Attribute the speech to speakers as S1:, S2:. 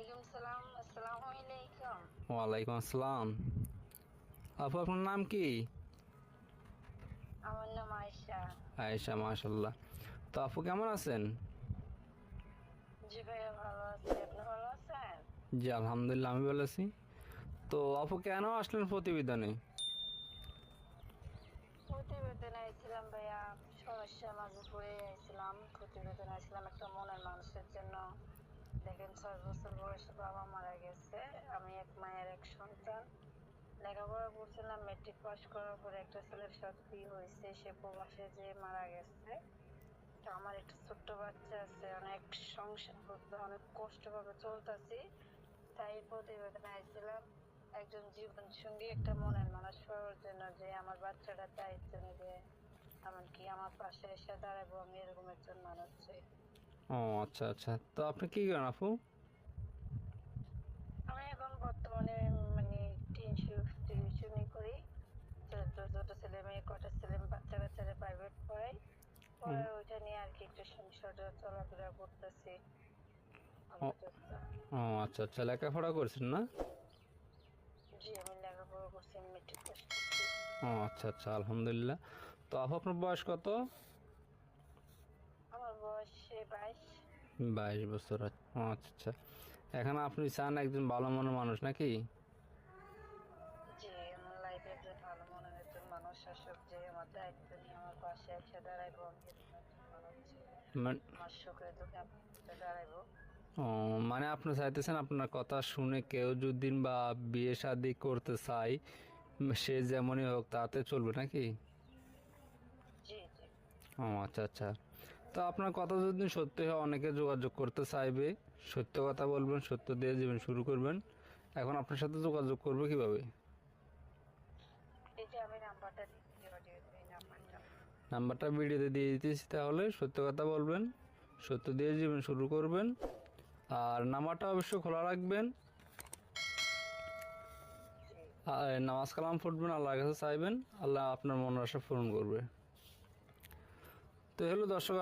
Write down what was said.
S1: ওয়ালাইকুম সালাম আসসালামু আলাইকুম।
S2: ওয়ালাইকুম আসসালাম আপু আপনার নাম কি?
S1: আমার নাম আয়েশা।
S2: আয়েশা মাশাল্লাহ তো আপু কেমন আছেন?
S1: জি ভাইয়া ভালো আছি। আপনি ভালো আছেন?
S2: জি আলহামদুলিল্লাহ আমি ভালো আছি। তো আপু কেন আসলেন প্রতিবেদনে?
S1: প্রতিবেদন আইছিলাম ভাইয়া সমস্যার মাঝে পড়ে আইছিলাম একটা মনের মানুষের জন্য দেখেন ছয় বছর বয়সে বাবা মারা গেছে। আমি এক মায়ের এক সন্তান। লেখাপড়া করছিলাম মেট্রিক পাস করার পরে একটা ছেলের সাথে বিয়ে হয়েছে, সে প্রবাসে যে মারা গেছে। তো আমার একটা ছোট্ট বাচ্চা আছে, অনেক সংসার অনেক কষ্ট ভাবে চলতেছি। তাই প্রতিবেদন আইছিলাম, একজন জীবন সঙ্গী একটা মনের মানুষ পাওয়ার জন্য যে আমার বাচ্চাটা দায়িত্ব নেবে। এমনকি আমার পাশে এসে দাঁড়াবো, আমি এরকম একজন মানুষ চাই।
S2: ও আচ্ছা আচ্ছা। তো আপনি কি করেন আপু?
S1: আমি এখন বর্তমানে মানে তিনশো টিউশনি করি। ছোট ছেলে মেয়ে কটা ছেলে বাচ্চা কাচ্চারা প্রাইভেট পড়াই পরে ওইটা নিয়ে আর কি একটু সংসারে চলাফেরা করতেছি।
S2: ও আচ্ছা আচ্ছা। লেখাপড়া করছেন না?
S1: জি আমি লেখাপড়া করছি মেট্রিক পাস করছি।
S2: ও আচ্ছা আচ্ছা আলহামদুলিল্লাহ। তো আপু আপনার বয়স কত?
S1: আমার বয়স বাইশ
S2: বছর আচ্ছা আচ্ছা আচ্ছা। এখন আপনি চান একজন ভালো মনের মানুষ নাকি?
S1: চাই।
S2: মানে- মানে আপনি চাইতেছেন আপনার কথা শুনে কেউ যদি বা বিয়ে শাদি করতে চায় সে যেমনই হোক তাতে চলবে নাকি? ও আচ্ছা আচ্ছা। তো আপনার কথা যদি সত্যি হয় অনেকে যোগাযোগ করতে চাইবে। সত্য কথা বলবেন সত্য দিয়ে জীবন শুরু করবেন। এখন আপনার সাথে যোগাযোগ করবে কীভাবে?
S1: নাম্বারটা
S2: ভিডিওতে দিয়ে দিতেছি তাহলে সত্য কথা বলবেন সত্য দিয়ে জীবন শুরু করবেন। আর নাম্বারটা অবশ্যই খোলা রাখবেন। আর নামাজ কালাম ফুটবেন আল্লাহর কাছে চাইবেন আল্লাহ আপনার মনের আশা পূরণ করবে। তো হলো দর্শক